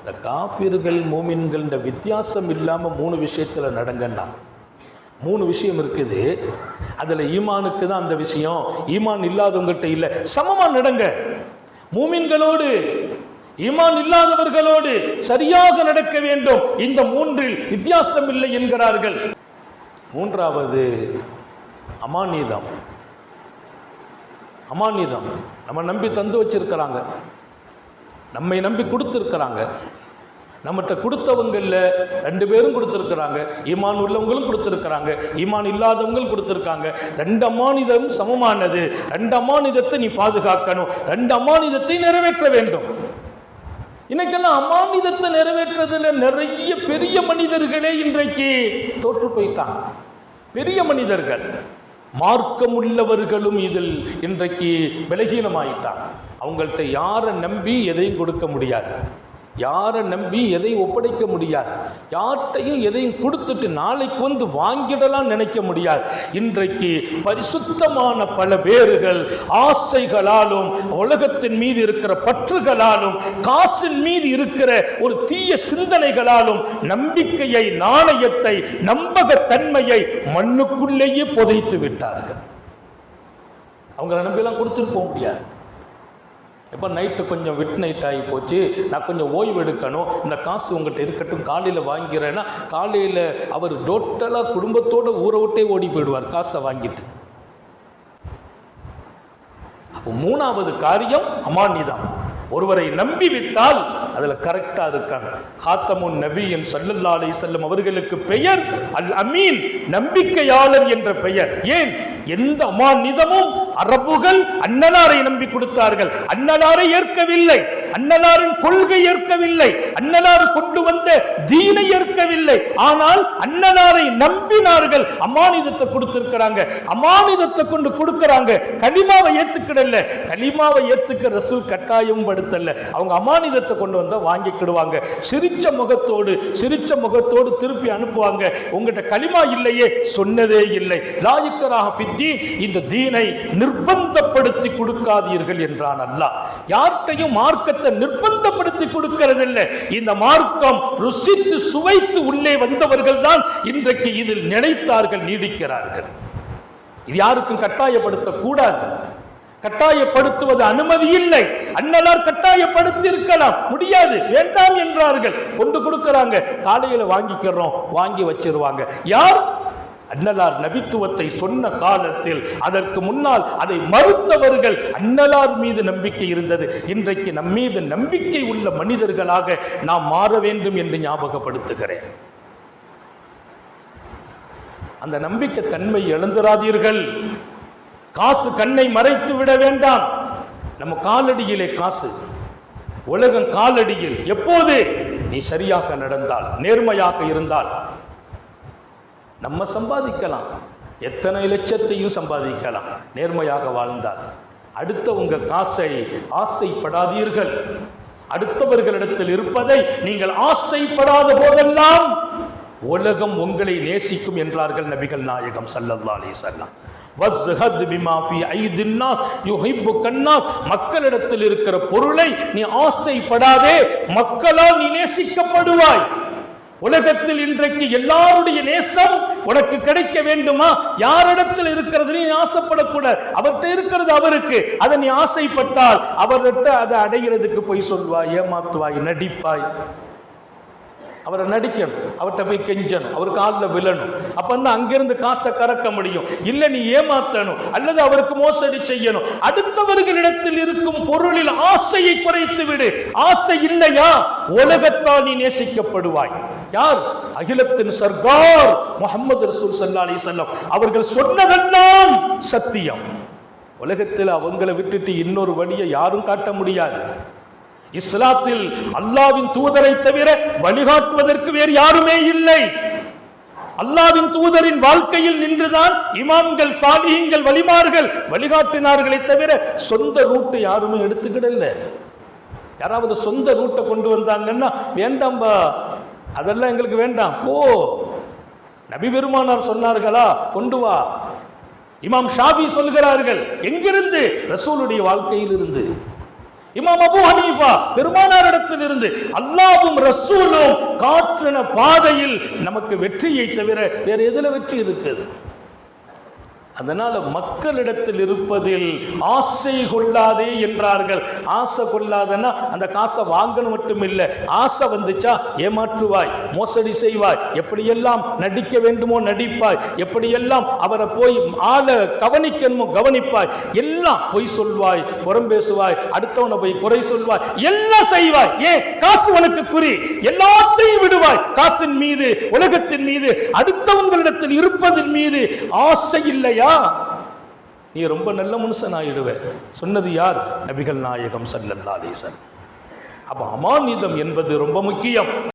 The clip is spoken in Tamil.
இந்த காபிர்கள் மூமின்கள் வித்தியாசம் இல்லாமல் மூணு விஷயத்தில் நடங்கண்ணா மூணு விஷயம் இருக்குது. அதில் ஈமானுக்கு தான் அந்த விஷயம். ஈமான் இல்லாதவங்ககிட்ட இல்லை சமமாக நடங்க. மூமின்களோடு ஈமான் இல்லாதவர்களோடு சரியாக நடக்க வேண்டும். இந்த மூன்றில் வித்தியாசம் இல்லை என்கிறார்கள். மூன்றாவது அமானிதம். அமானிதம். நம்ம நம்பி தந்து வச்சிருக்கிறாங்க. நம்மை நம்பி கொடுத்துருக்குறாங்க. நம்மகிட்ட கொடுத்தவங்களில் ரெண்டு பேரும் கொடுத்துருக்குறாங்க. ஈமான் உள்ளவங்களும் கொடுத்துருக்குறாங்க. ஈமான் இல்லாதவங்களும் கொடுத்துருக்காங்க. ரெண்டு அமானிதம் சமமானது. ரெண்டு அமானிதத்தை நீ பாதுகாக்கணும். ரெண்டு அமானிதத்தை நிறைவேற்ற வேண்டும். இன்னைக்கெல்லாம் அமானிதத்தை நிறைவேற்றதில் நிறைய பெரிய மனிதர்களே இன்றைக்கு தோற்று போயிட்டாங்க. பெரிய மனிதர்கள். மார்க்கம் உள்ளவர்களும் இதில் இன்றைக்கு பலகீனமாயிட்டாங்க. அவங்கள்ட்ட யாரை நம்பி எதையும் கொடுக்க முடியாது. யாரை நம்பி எதையும் ஒப்படைக்க முடியாது. யார்கிட்டையும் எதையும் கொடுத்துட்டு நாளைக்கு வந்து வாங்கிடலாம் நினைக்க முடியாது. இன்றைக்கு பரிசுத்தமான பல பேர்கள் ஆசைகளாலும் உலகத்தின் மீது இருக்கிற பற்றுகளாலும் காசின் மீது இருக்கிற ஒரு தீய சிந்தனைகளாலும் நம்பிக்கையை நாணயத்தை நம்பகத்தன்மையை மண்ணுக்குள்ளேயே புதைத்து விட்டார்கள். அவங்கள நம்பியெல்லாம் கொடுத்துட்டு போக முடியாது. இப்போ நைட்டு கொஞ்சம் விட் நைட் ஆகி போச்சு நான் கொஞ்சம் ஓய்வு எடுக்கணும் இந்த காசு உங்கள்கிட்ட இருக்கட்டும் காலையில் வாங்கிறேன்னா காலையில் அவர் டோட்டலாக குடும்பத்தோடு ஊரை விட்டே ஓடி போயிடுவார் காசை வாங்கிட்டு. அப்போ மூணாவது காரியம் அமானிதம். ஒருவரை நம்பி விட்டால் அதில் கரெக்டாக இருக்காங்க. ஹாத்தமுன் நபியின் சல்லல்லா அலை செல்லும் அவர்களுக்கு பெயர் அல் அமீன் நம்பிக்கையாளர் என்ற பெயர். ஏன்? எந்த அமானிதமும் அரபுகள் அன்னலாரை நம்பி கொடுத்தார்கள். அன்னலாரை ஏற்கவில்லை. அன்னலாரின் கொள்கை ஏற்கவில்லை. அன்னலார் கொண்டு வந்த தீனை ஏற்கவில்லை. ஆனால் அன்னலாரை நம்பினார்கள். அமானிதத்தை கொடுத்திருக்கிறாங்க. அமானிதத்தை கொண்டு கொடுக்கிறாங்க. கலிமாவை ஏத்துக்கிடல. கலிமாவை ஏத்துக்க ரசூல் கட்டாயம் படுத்தல. அவங்க அமானிதத்தை கொண்டு வந்தா வாங்கிக்கிடுவாங்க. சிரிச்ச முகத்தோடு சிரிச்ச முகத்தோடு திருப்பி அனுப்புவாங்க. உங்ககிட்ட கலிமா இல்லையே சொன்னதே இல்லை. லாயிக்கராக பித்தி இந்த தீனை நிர்பந்தப்படுத்தி கொடுக்காதீர்கள் என்றான் அல்லாஹ். யார்கிட்டையும் மார்க்கத்தை நிர்பந்தப்படுத்தி கொடுக்கிறதில்லை. இந்த மார்க்கம் ருசித்து சுவைத்து உள்ளே வந்தவர்கள் தான் இன்றைக்கு இதில் நினைத்தார்கள் நீடிக்கிறார்கள். இது யாருக்கும் கட்டாயப்படுத்த கூடாது கட்டாயப்படுத்துவது அனுமதி இல்லை. அண்ணலார் கட்டாயப்படுத்தி இருக்கலாம் முடியாது. வேண்டாம் என்றார்கள். கொண்டு கொடுக்கிறாங்க. காலையில வாங்கிக்கிறோம். வாங்கி வச்சிருவாங்க. யார் அன்னலார் நபித்துவத்தை சொன்ன காலத்தில் அதற்கு முன்னால் அதை மறுத்தவர்கள் அன்னலார் மீது நம்பிக்கை இருந்தது. இன்றைக்கு நம் மீது நம்பிக்கை உள்ள மனிதர்களாக நாம் மாற வேண்டும் என்று ஞாபகப்படுத்துகிறேன். அந்த நம்பிக்கை தன்மை இழந்துராதீர்கள். காசு கண்ணை மறைத்து விட வேண்டாம். நம்ம காலடியிலே காசு. உலகம் காலடியில். எப்போது? நீ சரியாக நடந்தால் நேர்மையாக இருந்தால். நம்ம சம்பாதிக்கலாம். எத்தனை லட்சத்தையும் சம்பாதிக்கலாம். நேர்மையாக வாழ்ந்தால். அடுத்தவங்க காசை ஆசைப்படாதீர்கள். அடுத்தவர்களிடத்தில் இருப்பதை நீங்கள் ஆசைப்படாத போதெல்லாம் உலகம் உங்களை நேசிக்கும் என்றார்கள் நபிகள் நாயகம் சல்லல்லா அலி வஸல்லம். வஸ்ஹத் மக்களிடத்தில் இருக்கிற பொருளை நீ ஆசைப்படாதே. மக்களால் நீ நேசிக்கப்படுவாய். உலகத்தில் இன்றைக்கு எல்லாருடைய நேசம் உனக்கு கிடைக்க வேண்டுமா? யாரிடத்தில் இருக்கிறது நீ ஆசைப்படக்கூடாது அவர்கிட்ட இருக்கிறது அவருக்கு. அதை நீ ஆசைப்பட்டால் அவர்கிட்ட அதை அடைகிறதுக்கு போய் சொல்வாய் ஏமாத்துவாய் நடிப்பாய். அவரை நடிக்கணும் அவர்கிட்ட போய் கெஞ்சணும் அவர் காலில் விழணும். அப்போ வந்து அங்கிருந்து காசை கறக்க முடியும். இல்லை நீ ஏமாத்தணும் அல்லது அவருக்கு மோசடி செய்யணும். அடுத்தவர்களிடத்தில் இருக்கும் பொருளில் ஆசையை குறைத்து விடு. ஆசை இல்லையா? உலகத்தால் நீ நேசிக்கப்படுவாய். யார்? அகிலத்தின் சர்கார் முகமது ரசூல் சல்லா அலி சொல்லம் அவர்கள் சொன்னதெல்லாம் சத்தியம். உலகத்தில் அவங்களை விட்டுட்டு இன்னொரு வழியை யாரும் காட்ட முடியாது. இஸ்லாத்தில் அல்லாவின் தூதரை தவிர வழிகாட்டுவதற்கு வேறு யாருமே இல்லை. அல்லாவின் தூதரின் வாழ்க்கையில் நின்றுதான் இமாம்கள் சாலியங்கள் வழிமார்கள் வழிகாட்டினார்களை தவிர சொந்த ரூட்டை யாருமே எடுத்துக்கிடல. யாராவது சொந்த ரூட்டை கொண்டு வந்தாங்கன்னா வேண்டாம்பா அதெல்லாம் எங்களுக்கு வேண்டாம் போ. நபி பெருமானார் சொன்னார்களா கொண்டு வா. இமாம் ஷாபி சொல்கிறார்கள் எங்கிருந்து? ரசூலுடைய வாழ்க்கையில் இருந்து இமாம் அபு ஹனீஃபா பெருமானாரிடத்தில் இருந்து அல்லாவும் ரசூலும் காற்றின பாதையில் நமக்கு வெற்றியை தவிர வேற எதுல வெற்றி இருக்குது அதனால் மக்களிடத்தில் இருப்பதில் ஆசை கொள்ளாதே என்றார்கள். ஆசை கொள்ளாதன்னா அந்த காசை வாங்கணும் மட்டும் இல்லை ஆசை வந்துச்சா? ஏமாற்றுவாய் மோசடி செய்வாய் எப்படியெல்லாம் நடிக்க வேண்டுமோ நடிப்பாய் எப்படியெல்லாம் அவரை போய் ஆளை கவனிக்கணுமோ கவனிப்பாய் எல்லாம் பொய் சொல்வாய் புறம் பேசுவாய் அடுத்தவனை போய் குறை சொல்வாய் எல்லாம் செய்வாய். ஏன்? காசு உனக்கு குறி. எல்லாத்தையும் விடுவாய். காசின் மீது உலகத்தின் மீது அடுத்தவங்களிடத்தில் இருப்பதின் மீது ஆசை இல்லையா? நீ ரொம்ப நல்ல மனுஷன் ஆயிடுவேன் சொன்னது யார்? நபிகள் நாயகம் சல்லல்லா அலிசன் அப்ப அமானிதம் என்பது ரொம்ப முக்கியம்.